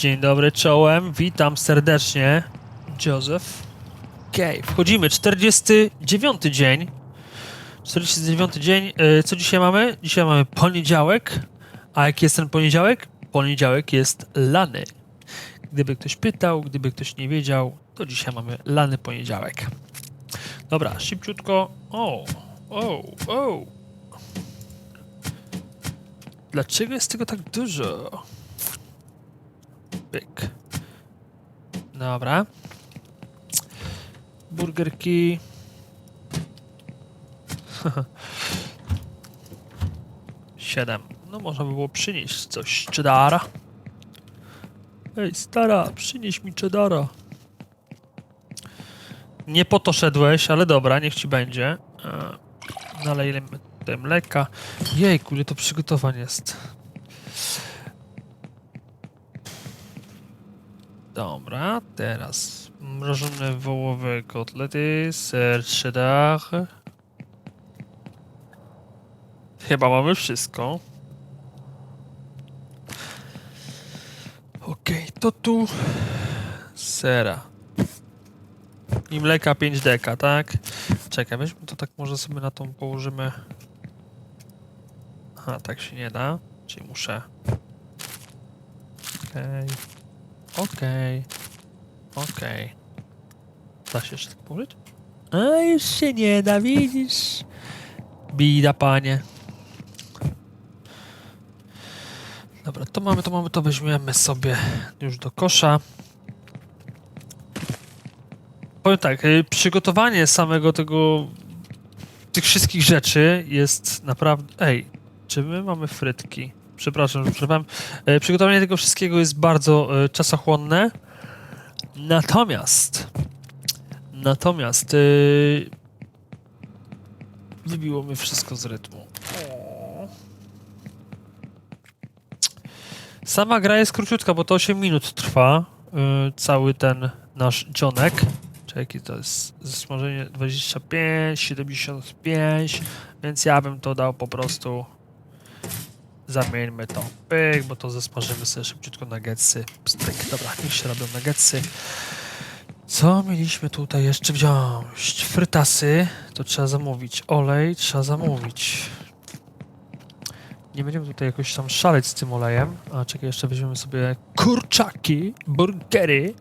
Dzień dobry, czołem. Witam serdecznie. Józef. Okej, wchodzimy. 49 dzień. 49 dzień. E, Co dzisiaj mamy? Dzisiaj mamy poniedziałek. A jaki jest ten poniedziałek? Poniedziałek jest lany. Gdyby ktoś pytał, gdyby ktoś nie wiedział, to dzisiaj mamy lany poniedziałek. Dobra, szybciutko. O, o, o. Dlaczego jest tego tak dużo? Pyk. Dobra. Burgerki. Siedem. No można by było przynieść coś cheddara. Ej, stara, przynieś mi cheddara. Nie po to szedłeś, ale dobra, niech ci będzie. E, Nalejemy tutaj mleka. Jejku, ile to przygotowań jest. Dobra, teraz mrożone wołowe kotlety, ser cheddar. Chyba mamy wszystko. Okej, to tu sera. I mleka 5 deka, tak? Czekaj, weźmy to tak może sobie na tą położymy. Aha, tak się nie da. Czyli muszę. Okej. Okej. Okej. Da się jeszcze tak położyć? A już się nie da, widzisz? Bida, panie. Dobra, to mamy, to mamy, to weźmiemy sobie już do kosza. Powiem tak, y, przygotowanie samego tego, tych wszystkich rzeczy jest naprawdę... Ej, czy my mamy frytki? Przepraszam, że przerwałem. E, Przygotowanie tego wszystkiego jest bardzo e, czasochłonne. Natomiast... Natomiast... e, Wybiło mi wszystko z rytmu. Sama gra jest króciutka, bo to 8 minut trwa. Cały ten nasz dzionek. Czekaj, jaki to jest zasmażenie 25, 75, więc ja bym to dał po prostu Zamieńmy to. Pyk, bo to zasmażymy sobie szybciutko nuggetsy. Pstryk. Dobra, niech się robią nuggetsy. Co mieliśmy tutaj jeszcze wziąć? Frytasy. To trzeba zamówić. Olej trzeba zamówić. Nie będziemy tutaj jakoś tam szaleć z tym olejem. A czekaj, jeszcze weźmiemy sobie kurczaki, burgery,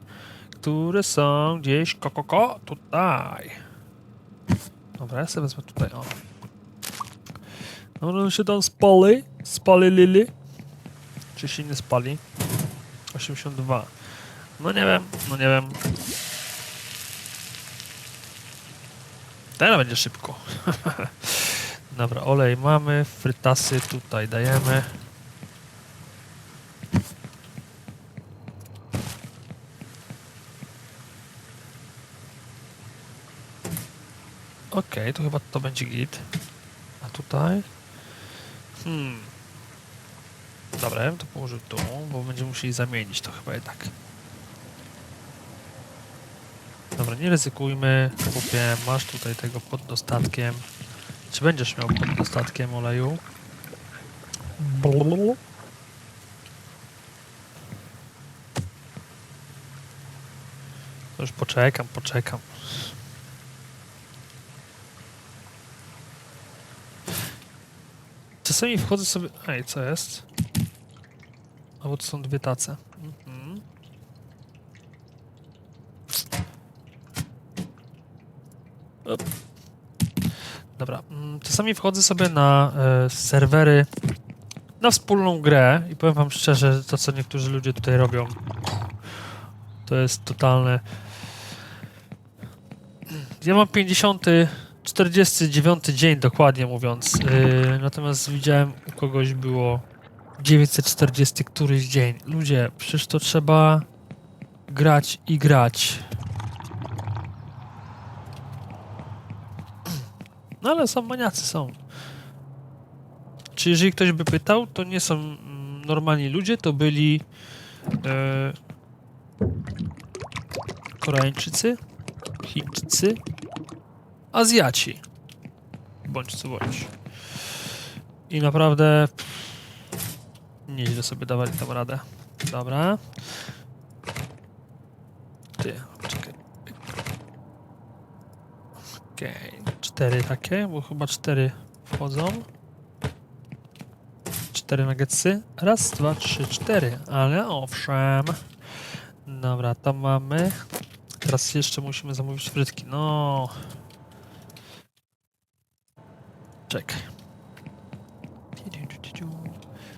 które są gdzieś kokoko tutaj. Dobra, ja sobie wezmę tutaj, o. No, on się tam spali. Spali Lily. Czy się nie spali? 82. No nie wiem, no nie wiem. Teraz będzie szybko. Dobra, olej mamy, frytasy tutaj dajemy. Okej, to chyba to będzie git. A tutaj? Hmm. Dobra, ja bym to położył tu, bo będziemy musieli zamienić to chyba jednak. Dobra, nie ryzykujmy. Kupię, masz tutaj tego pod dostatkiem. Czy będziesz miał pod dostatkiem oleju? Blablabla. To już poczekam, poczekam. Czasami wchodzę sobie... Ej, co jest? A bo to są dwie tace. Mhm. Op. Dobra, mm, czasami wchodzę sobie na e, serwery na wspólną grę i powiem wam szczerze, to co niektórzy ludzie tutaj robią to jest totalne... Ja mam 50... 49 dzień dokładnie mówiąc. Yy, natomiast widziałem u kogoś było 940 któryś dzień. Ludzie, przecież to trzeba grać i grać. No ale są maniacy, są. Czy jeżeli ktoś by pytał, to nie są mm, normalni ludzie, to byli e, Koreańczycy, Chińczycy, Azjaci. Bądź co bądź. I naprawdę nieźle sobie dawali tam radę. Dobra. Ty, czekaj. Okej, cztery takie, bo chyba cztery wchodzą. Cztery nuggetsy. Raz, dwa, trzy, cztery. Ale owszem. Dobra, tam mamy. Teraz jeszcze musimy zamówić frytki. No. Czekaj.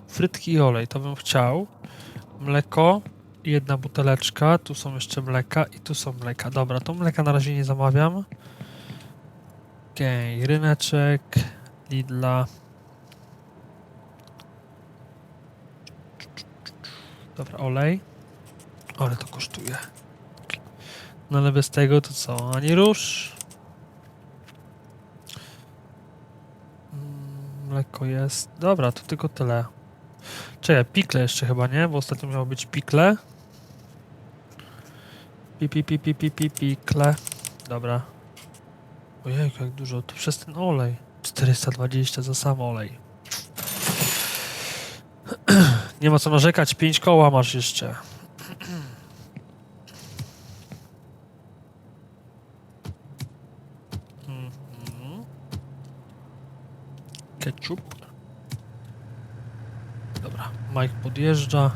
Frytki i olej, to bym chciał. Mleko, jedna buteleczka. Tu są jeszcze mleka i tu są mleka. Dobra, to mleka na razie nie zamawiam. Okej, ryneczek, Lidla. Dobra, olej. Ale to kosztuje. No ale bez tego to co? Ani rusz. Mleko jest. Dobra, to tylko tyle. Czekaj, pikle jeszcze chyba, nie? Bo ostatnio miało być pikle. Pi, pi, pi, pi, pi, pi, pikle. Dobra. Ojej, jak dużo. To przez ten olej. 420 za sam olej. Nie ma co narzekać, 5 koła masz jeszcze. Mhm. Ketchup. Dobra, Mike podjeżdża.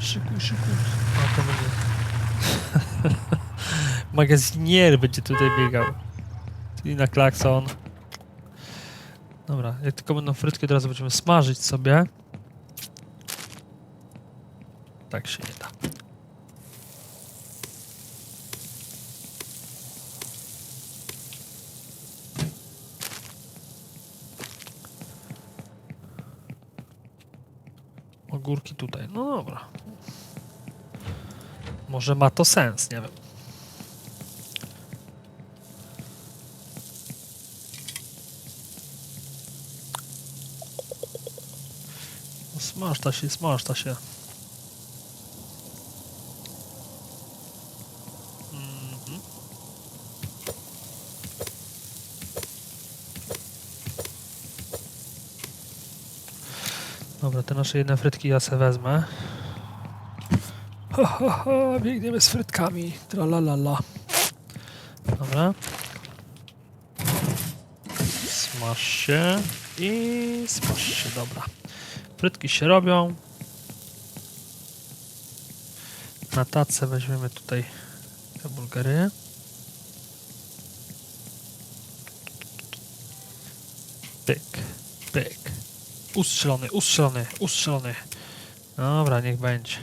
Szykuj, szykuj. A to będzie. Magazynier będzie tutaj biegał. Czyli na klakson. Dobra, jak tylko będą frytki, od razu będziemy smażyć sobie. Tak się nie da. Ogórki tutaj. No dobra. Może ma to sens, nie wiem. Smażta się, smażta się. Dobra, te nasze jedne frytki ja se wezmę. Ha, ha, ha, biegniemy z frytkami. Tralalala. Dobra. Smaż się i smaż się, dobra. Frytki się robią. Na tacę weźmiemy tutaj te bulgary. Pyk, pyk. Ustrzelony, ustrzelony, ustrzelony. Dobra, niech będzie.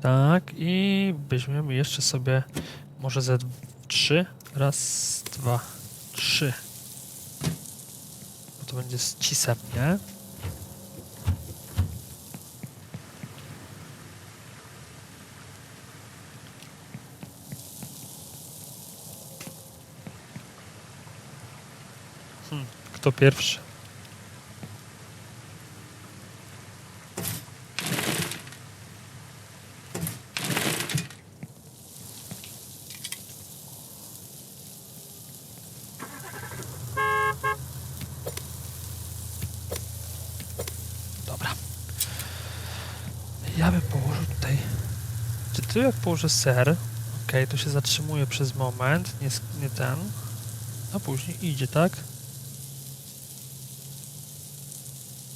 Tak, i weźmiemy jeszcze sobie może ze trzy. Raz, dwa, trzy. Bo to będzie z cisem, nie? Hmm, kto pierwszy? Dobra. Ja bym położył tutaj. Czy tu jak położę ser? Okej, to się zatrzymuje przez moment, nie, nie ten. A później idzie, tak?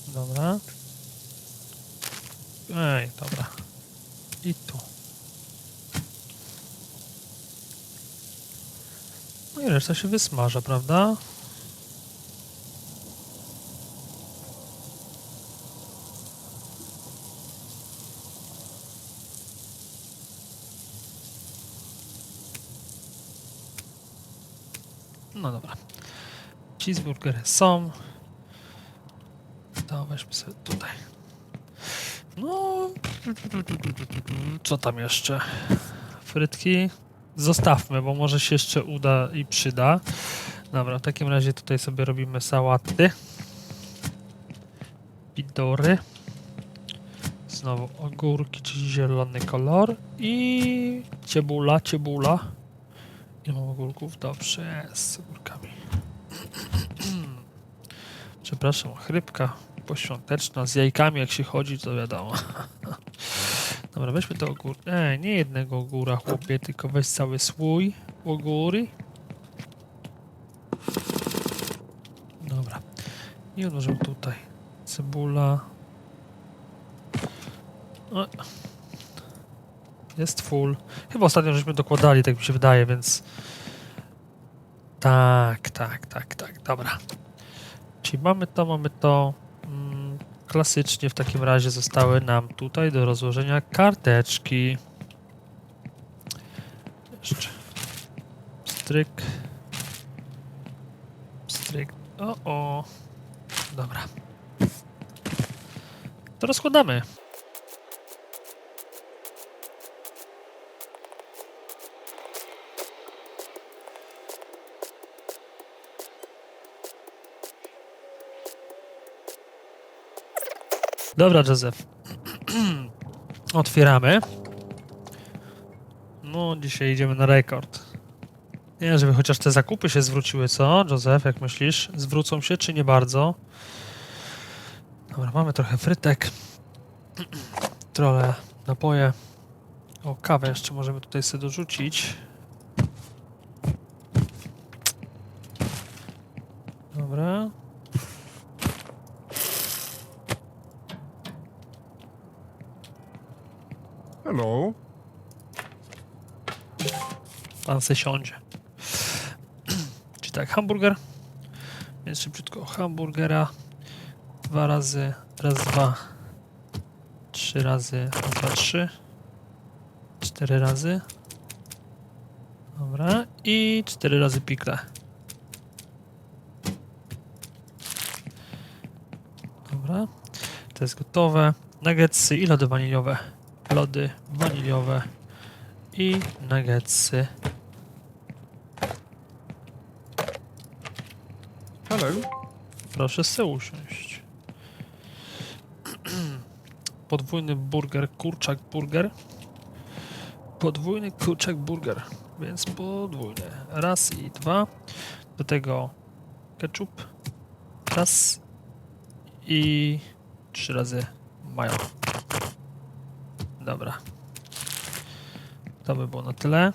Dobra. Ej, dobra. I tu. No i reszta się wysmaża, prawda? No dobra. Cheeseburgery są. To weźmy sobie tutaj. No. Co tam jeszcze? Frytki. Zostawmy, bo może się jeszcze uda i przyda. Dobra, w takim razie tutaj sobie robimy sałaty. Pidory. Znowu ogórki, czyli zielony kolor. I ciebula, ciebula. Nie mam ogórków? Dobrze, z ogórkami. Przepraszam, chrypka. poświąteczna, z jajkami jak się chodzi, to wiadomo. Dobra, weźmy to ogór... Nie, nie jednego ogóra, chłopie, tylko weź cały słój ogóry. Dobra. I odłożymy tutaj. Cebula. O. Jest full. Chyba ostatnio żeśmy dokładali, tak mi się wydaje, więc... Tak, tak, tak, tak, dobra. Mamy to, mamy to. Mm, klasycznie w takim razie zostały nam tutaj do rozłożenia karteczki. Jeszcze. Stryk. Stryk. O, o. Dobra. To rozkładamy. Dobra, Józef. Otwieramy. No, dzisiaj idziemy na rekord. Nie, żeby chociaż te zakupy się zwróciły, co, Józef, jak myślisz? Zwrócą się, czy nie bardzo? Dobra, mamy trochę frytek. Trochę napoje. O, kawę jeszcze możemy tutaj sobie dorzucić. Dobra. Hello. Pan se siądzie. Czyli tak, hamburger. Więc szybciutko hamburgera. Dwa razy, raz, dwa. Trzy razy, raz, dwa, trzy. Cztery razy. Dobra. I cztery razy pikle. Dobra. To jest gotowe. Nuggetsy i lody waniliowe. Lody waniliowe i nuggetsy. Hello. Proszę se usiąść. Podwójny burger, kurczak burger. Podwójny kurczak burger, więc podwójny. Raz i dwa. Do tego ketchup. Raz i trzy razy mayo. Dobra. To by było na tyle.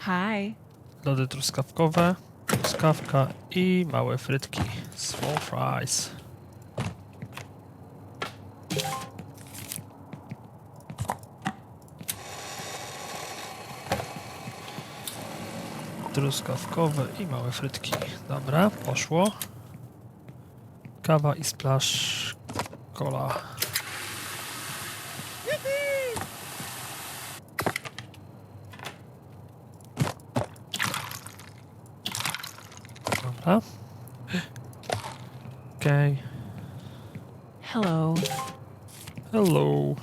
Hi. Lody truskawkowe, truskawka i małe frytki. Small fries. Truskawkowe i małe frytki. Dobra, poszło. Kawa i splash cola. Dobra. Okej. Hello. Hello.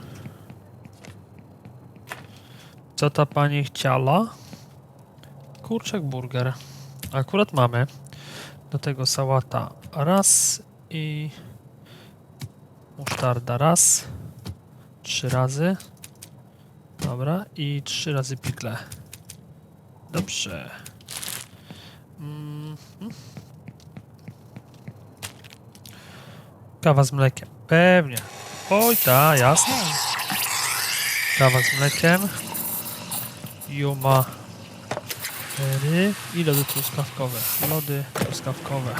Co ta pani chciała? Kurczak burger. Akurat mamy. Do tego sałata raz i musztarda raz. Trzy razy. Dobra. I trzy razy pikle. Dobrze. Kawa z mlekiem. Pewnie. Oj, ta, jasne. Kawa z mlekiem. Juma. Cztery. I lody truskawkowe. Lody truskawkowe.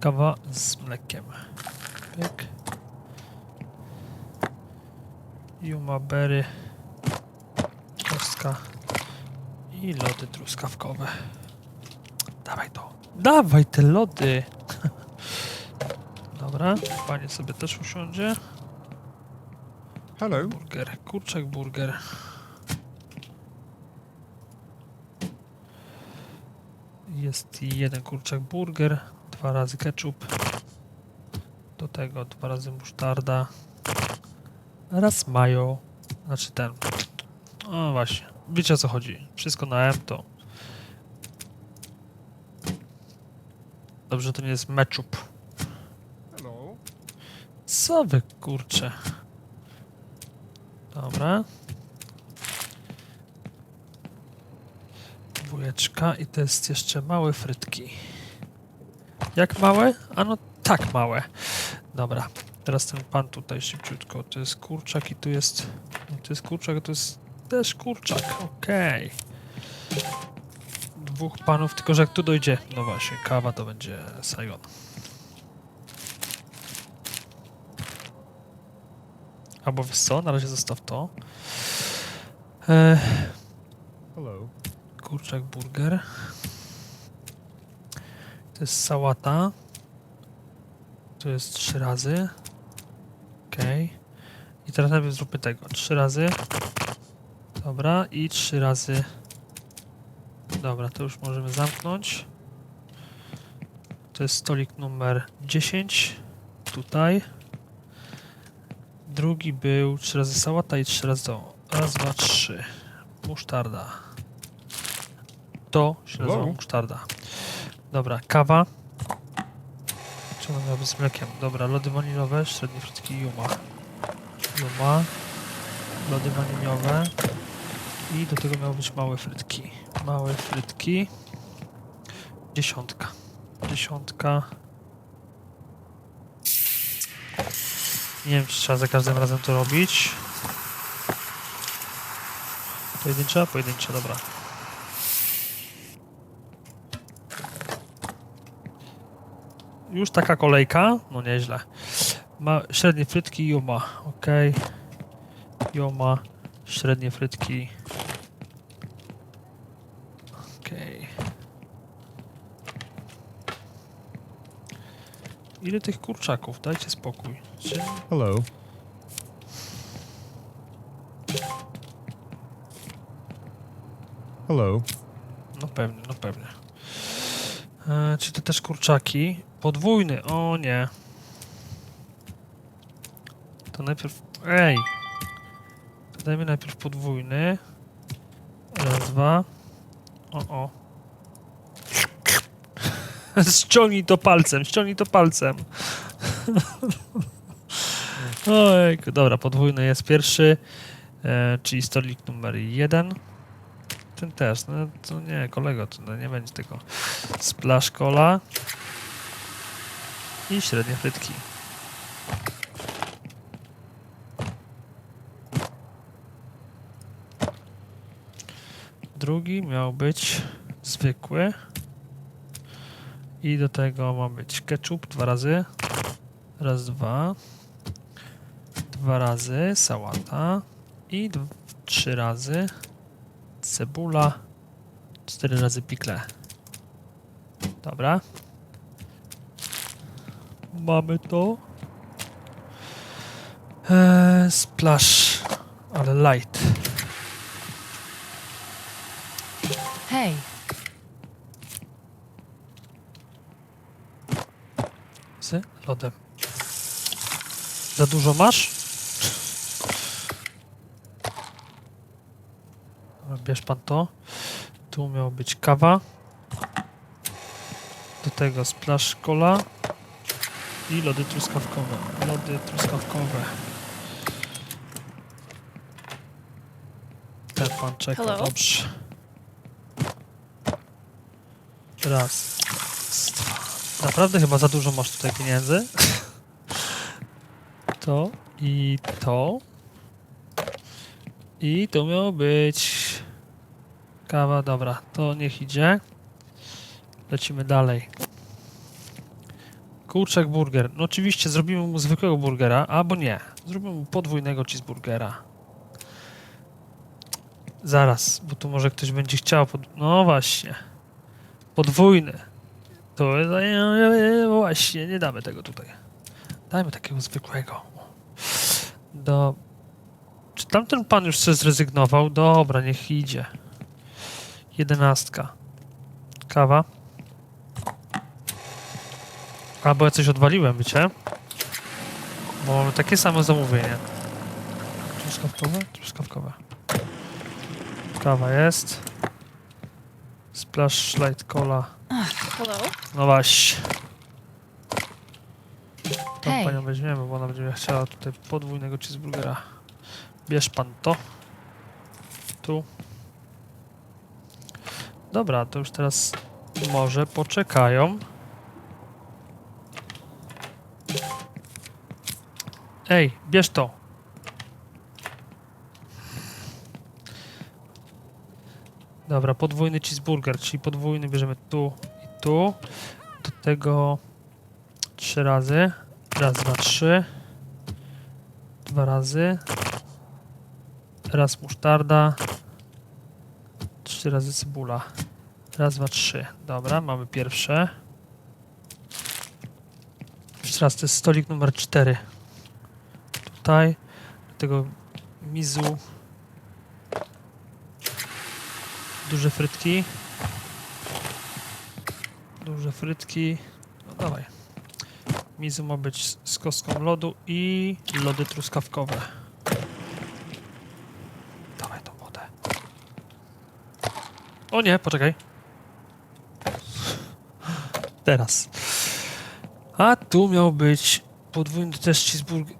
Kawa z mlekiem. Pyk. Juma berry. Kostka. I lody truskawkowe. Dawaj to. Dawaj te lody. Dobra, panie sobie też usiądzie. Hello. Burger, kurczak burger. Jest jeden kurczak burger, dwa razy ketchup. Do tego dwa razy musztarda. Raz mayo. Znaczy ten. O właśnie. Wiecie o co chodzi. Wszystko na M to. Dobrze, to nie jest meczup. Co wy kurcze? Dobra. Dwójeczka i to jest jeszcze małe frytki. Jak małe? A no tak małe. Dobra, teraz ten pan tutaj szybciutko. To jest kurczak i tu jest... no, To jest kurczak, to jest też kurczak. Okej. Dwóch panów, tylko że jak tu dojdzie... No właśnie, kawa to będzie Saigon. Albo wiesz co, na razie zostaw to. E, kurczak burger. To jest sałata. To jest trzy razy. Okej. I teraz najpierw zróbmy tego. Trzy razy. Dobra. I trzy razy. Dobra, to już możemy zamknąć. To jest stolik numer 10. Tutaj. Drugi był trzy razy sałata i trzy razy to. Raz, dwa, trzy. Musztarda. To się nazywa Hello? musztarda. Dobra, kawa. Miała być z mlekiem? Dobra, lody wanilowe, średnie frytki Juma. Juma. Lody waniliowe. I do tego miały być małe frytki. Małe frytki. Dziesiątka. Dziesiątka. Nie wiem, czy trzeba za każdym razem to robić. Pojedyncza? Pojedyncza, dobra. Już taka kolejka? No nieźle. Ma średnie frytki Juma, ok. Juma, średnie frytki. Ile tych kurczaków? Dajcie spokój. Hello. Hello. No pewnie, no pewnie. E, czy to też kurczaki? Podwójny, o nie. To najpierw... Ej! To dajmy najpierw podwójny. Raz, dwa. O, o. ściągnij to palcem, ściągnij to palcem. Oj, dobra, podwójny jest pierwszy, e, czyli stolik numer jeden. Ten też, no to nie, kolego, to no, nie będzie tego. Splash cola i średnie frytki. Drugi miał być zwykły. I do tego ma być ketchup dwa razy. Raz, dwa. Dwa razy sałata. I trzy razy cebula, cztery razy pikle. Dobra. Mamy to. Eee, splash, ale light. Hey, Z lodem. Za dużo masz? Bierz pan to. Tu miała być kawa. Do tego splash cola. I lody truskawkowe. Lody truskawkowe. Ten pan czeka, Hello? dobrze. Raz. Naprawdę chyba za dużo masz tutaj pieniędzy. To i to. I to miało być kawa, dobra, to niech idzie. Lecimy dalej. Kurczak burger. No oczywiście zrobimy mu zwykłego burgera, albo nie. Zrobimy mu podwójnego cheeseburgera. Zaraz, bo tu może ktoś będzie chciał. Pod... No właśnie. Podwójny. To jest... Właśnie, nie damy tego tutaj. Dajmy takiego zwykłego. Do... Czy tamten pan już coś zrezygnował? Dobra, niech idzie. Jedenastka. Kawa. Albo ja coś odwaliłem, wiecie? Bo mamy takie samo zamówienie. Truskawkowe? Truskawkowe. Kawa jest. Splash Light Cola. Hello? No waś. Tą panią weźmiemy, bo ona będzie chciała tutaj podwójnego cheeseburgera. Bierz pan to. Tu. Dobra, to już teraz może poczekają. Ej, bierz to. Dobra, podwójny cheeseburger, czyli podwójny bierzemy tu i tu. Do tego trzy razy. Raz, dwa, trzy. Dwa razy. Raz musztarda. Trzy razy cebula. Raz, dwa, trzy. Dobra, mamy pierwsze. Jeszcze raz, to jest stolik numer cztery. Tutaj. Do tego mizu. Duże frytki. Duże frytki. No dawaj. Mizu ma być z- kostką lodu i lody truskawkowe. Dawaj tą wodę. O nie, poczekaj. Teraz. A tu miał być podwójny też cheeseburger.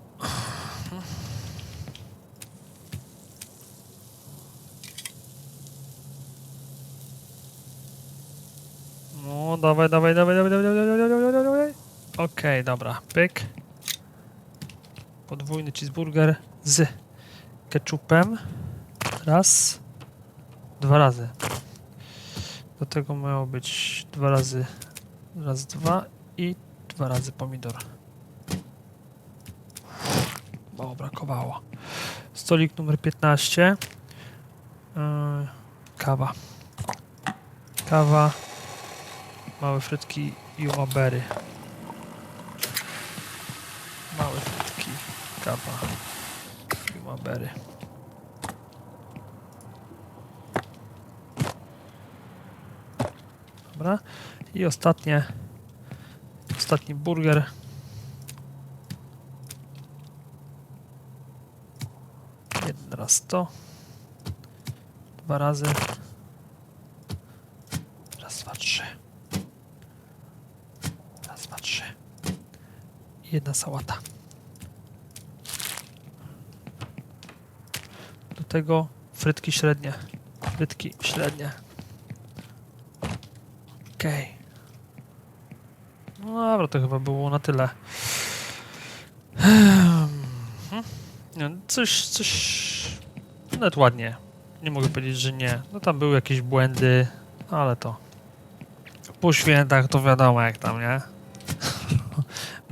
No, dawaj, dawaj, dawaj, dawaj, dawaj, dawaj, dawaj, dawaj, dawaj, dawaj. Okej, dobra, pyk. Podwójny cheeseburger z ketchupem. Raz. Dwa razy. Do tego miało być dwa razy. Raz, dwa i dwa razy pomidor. Mało brakowało. Stolik numer 15. Yy, kawa. Kawa. Małe frytki i umabery. Małe frytki, kawa i umabery. Dobra. I ostatnie. Ostatni burger. Jeden raz to. Dwa razy. Raz, dwa, trzy. Raz, dwa, trzy. I jedna sałata. Do tego frytki średnie. Frytki średnie. Okej. No dobra, to chyba było na tyle. No coś, coś... Nawet ładnie. Nie mogę powiedzieć, że nie. No tam były jakieś błędy, ale to... Po świętach to wiadomo jak tam, nie?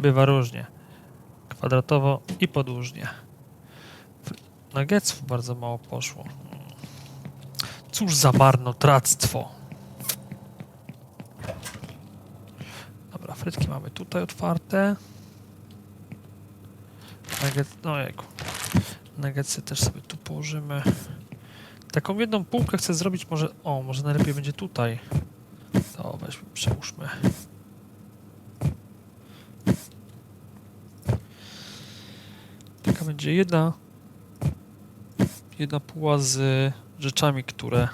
Bywa różnie. Kwadratowo i podłużnie. Nuggetsów bardzo mało poszło. Cóż za marnotrawstwo. Dobra, frytki mamy tutaj otwarte. Nugget, no jejku. Nuggetsy też sobie tu położymy. Taką jedną półkę chcę zrobić może... O, może najlepiej będzie tutaj. To weźmy, przełóżmy. Będzie jedna... Jedna póła z rzeczami, które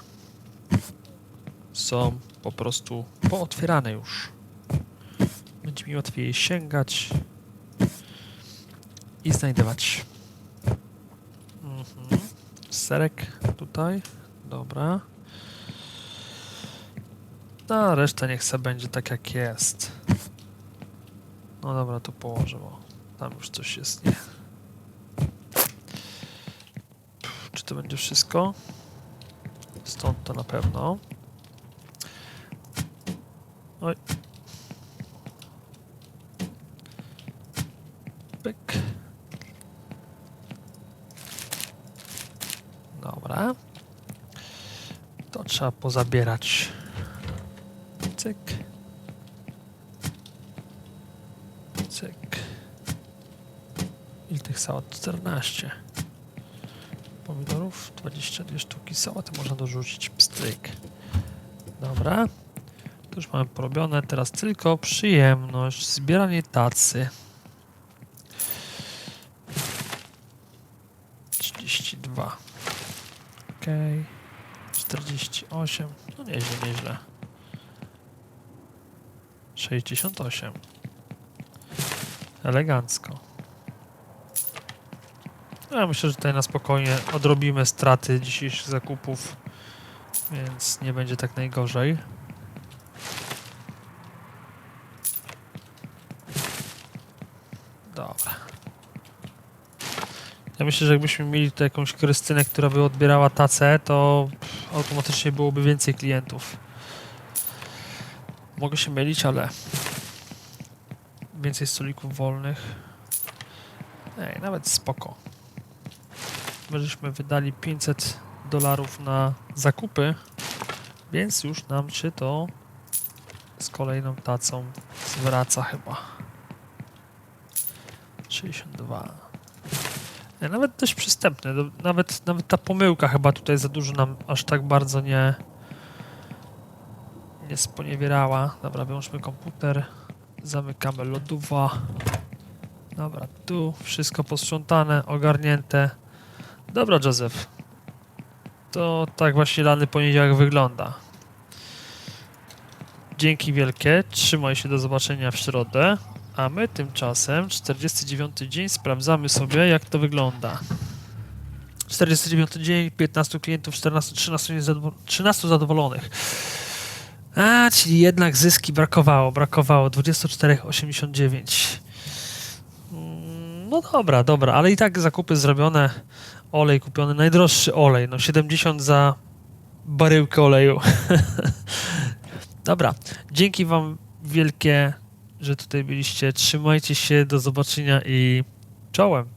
są po prostu pootwierane już. Będzie mi łatwiej sięgać i znajdować. Mhm. Serek tutaj. Dobra. A reszta niech se będzie tak jak jest. No dobra, to położę, bo tam już coś jest nie. Pff, Czy to będzie wszystko? Stąd to na pewno. Oj. Pyk. Dobra. To trzeba pozabierać. Cyk. Cyk. Ile tych sałat? 14. Pomidorów 22 sztuki. Sałaty można dorzucić. Pstryk. Dobra. To już mamy porobione. Teraz tylko przyjemność. Zbieranie tacy. 32. Okej. 48. No nieźle, nieźle. 68. Elegancko. No, Ja myślę, że tutaj na spokojnie odrobimy straty dzisiejszych zakupów, więc nie będzie tak najgorzej. Dobra. Ja myślę, że jakbyśmy mieli tutaj jakąś Krystynę, która by odbierała tacę, to automatycznie byłoby więcej klientów. Mogę się mylić, ale więcej stolików wolnych. Ej, nawet spoko. My żeśmy wydali 500 dolarów na zakupy, więc już nam się to z kolejną tacą zwraca chyba. 62. E, Nawet dość przystępny. do- Nawet, nawet ta pomyłka chyba tutaj za dużo nam aż tak bardzo nie nie sponiewierała. Dobra, wyłączmy komputer. Zamykamy lodówa. Dobra, tu wszystko posprzątane, ogarnięte. Dobra, Józef. To tak właśnie lany poniedziałek wygląda. Dzięki wielkie, trzymaj się do zobaczenia w środę, a my tymczasem 49 dzień sprawdzamy sobie jak to wygląda. 49 dzień, 15 klientów, 14, 13, niezadowol- 13 zadowolonych. A, czyli jednak zyski brakowało, brakowało 24,89. Mm, No dobra, dobra, ale i tak zakupy zrobione, olej kupiony, najdroższy olej, no 70 za baryłkę oleju. Dobra, dzięki Wam wielkie, że tutaj byliście. Trzymajcie się, do zobaczenia i czołem.